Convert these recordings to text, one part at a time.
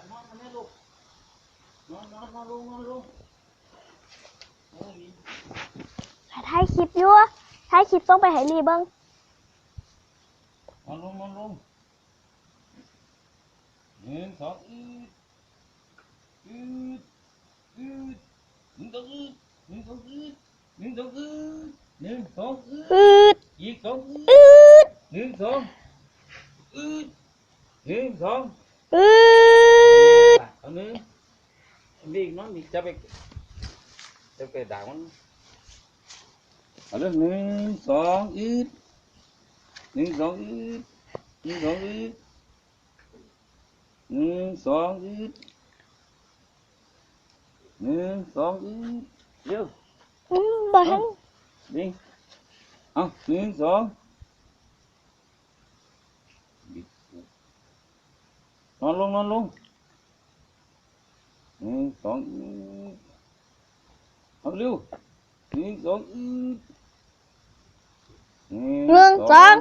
หลับนอนมาแม่ลูกนอนนอนนอนลงนอนลงโอ้ยถ่ายคลิปอยู่ถ่ายคลิปต้องไปให้รีเบิ้งนอนลงนอนลงหนึ่งสองอืดอืดอืดหนึ่งสองอืดหนึ่งสองอืดหนึ่งสองอืดหนึ่งสองอืดอืดอีกสองอืดอืดหนึ่งสองอืดหนึ่งสองอืด ಅವನು ಇಲ್ಲಿ ಈಗ ನೋಡಿ ಚಬೇಕು ಚಬೇಕು ಡಾವನ್ ಅದು ನೀನು ಸಾಂಗ್ ಈಟ್ ನೀನು ಸಾಂಗ್ ಈಟ್ ನೀನು ಸಾಂಗ್ ಈಟ್ ನೀನು ಸಾಂಗ್ ಈಟ್ nên xong đi yêu bà hắn đi à nên xong nó luôn nó luôn สองเอาเร็วหนึ่งสองหนึ่งสอง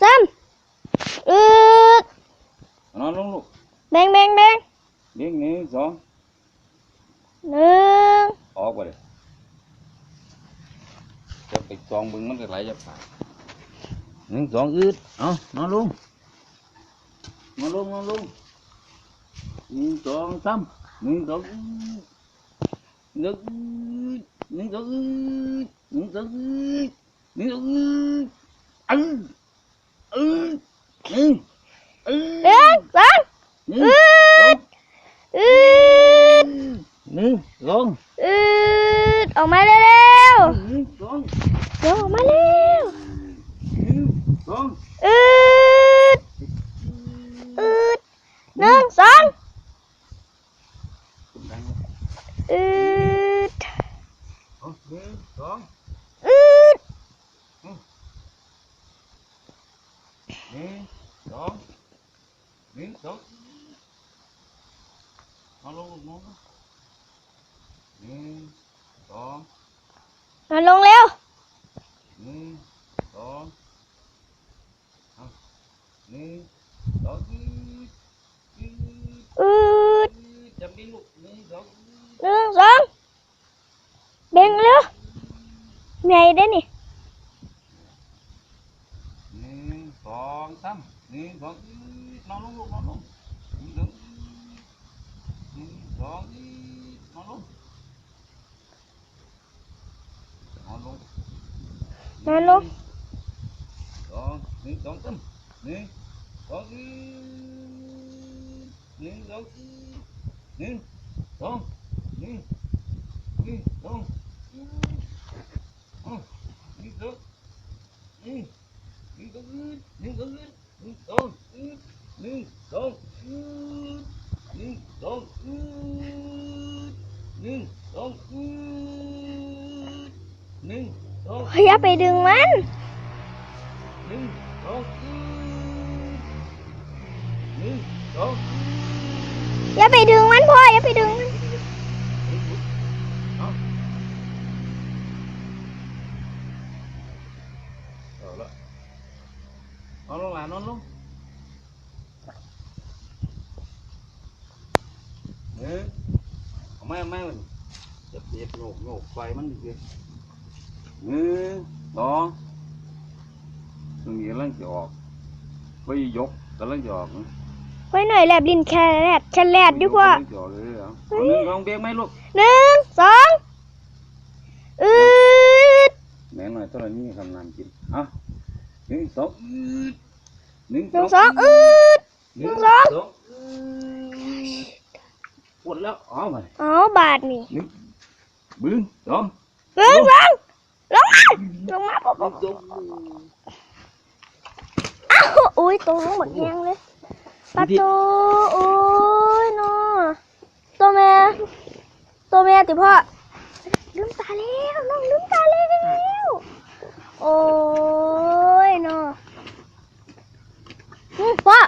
สามอืดนอนลงลูกแบ่งแบ่งแบ่งเลี้ยงหนึ่งสองหนึ่งออกไปเลยจะไปจองบึงมันก็ไหลจะผ่านหนึ่งสองอืดเอานอนลงนอนลงนอนลงหนึ่งสองสาม หนึ่งสองอืดหนึ่งอืดหนึ่งสองอืดหนึ่งสองอืดหนึ่งสองอืดอืดอืดหนึ่งอืด หนึ่งสอง หนึ่งสอง อืด หนึ่งสอง อืดออกมาเร็ว หนึ่งสอง ๆเดี๋ยวออกมาเร็ว หนึ่งสอง อืดอืดหนึ่งสองอืด เอาหนึ่งสอง อืด หนึ่งสองหนึ่งสองเอาลงลงลงหนึ่งสองม องสามหนึ่งสองอืดนอนลงลูกนอนลงหนึ่งสอ ไปดึงมัน หนึ่งสองหนึ่งสองอย่าไปดึงมันพ่ออย่าไปดึงมันเอาเอาละนอนลงหลานนอนลงเฮ้ยเอาไม่เอาไม่มันจะเปียกโยกโยกไฟมันดิเนึ่ง สองตรงนี้กำลังจะออกไฟยกกำลังจะออกนะไว้หน่อยแลบลิ้นแคแรดแคแรดดีกว่าไฟยกกำลังจะออกเลยเหรอเอาหนึ่งสองเบรกไหมลูกหนึ่งสองอืดแม่หน่อยเท่าไหร่นี่ทำงานกินอะหนึ่งสองอืดหนึ่งหนึ่งสองอืดหนึ่งสองสองอืดปวดแล้วอ๋อไปอ๋อบาทนี่หนึ่งบึ้งสองหนึ่งสองลงมา ลงมาปุ๊บหนึ่ปุ๊งบสองอ้าวอุ้ยตัวลงหมดแห้งเลยปลาโตโอ้ยเนาะตัวแม่ตัวแม่ติพ่อลืมตาแล้วน้องลืมตาแล้วโอ้ยเนาะอืมพ่อ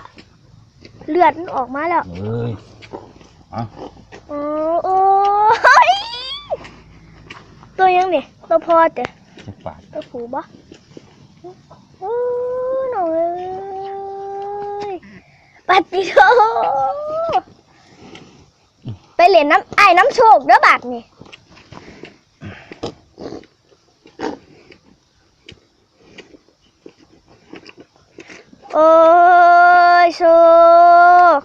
เลือดมันออกมาแล้วเอ้ยอะโอ้โอ้ยตัวยังนี่ตัวพอแต่ จะปาดตัวผูบ่โอ้ยหน่อยปัดติโตเล่นน้ำไอ้น้ำโชคเด้อบาดนี่โอ้ยโชค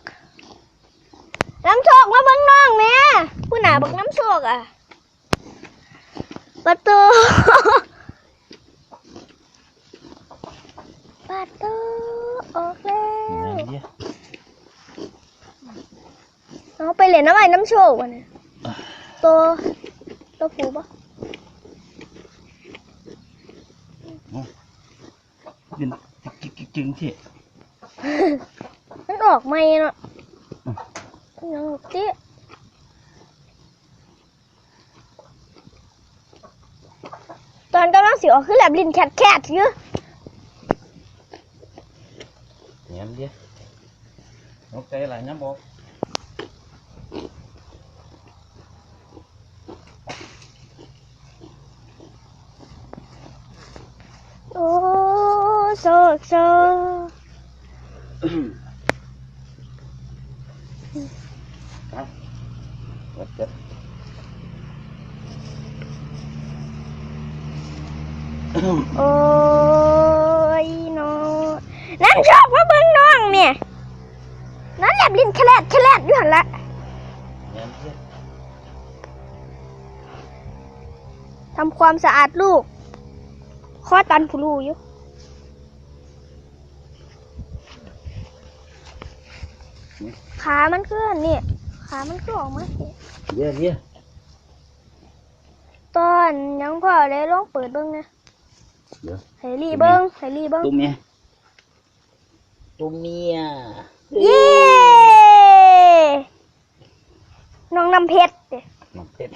น้ำโชคมาเบิ่งน้องแม่ผู้หนาบอกน้ำโชคอะประตู ประตูออกแล้ว เดี๋ยว เอาไปเล่นน้ำไอ้น้ำโชควันนี้ตัวตัวผูปะเป็นจิกจิกจึงที่มันออกไม่เนาะยังหลุดเตี้ยตอนกำลังสิออกคือแลบลิ้นแคทแคทอยู่แหนมเดียวตกใจอะไรน้ำบอก โอ้โซกโซโอ้ยน้องนั่นชอบมาเบิ่งน้องเนี่ยนั่นแลบลิ้นแคลดแคลดอยู่หันละทำความสะอาดลูกข้อตันผู้ลูอยู่ ขามันเคลื่อนนี่ ขามันก็ออกมาสิเดี๋ยวเดี๋ยวตอนยังพ่อเลยลองเปิดเบิ้งนะเดี๋ยวให้รีเบิ้งให้รีเบิ้งตัวเมียตัวเมียเย้น้องน้ำเพชรเด้น้องเป็ด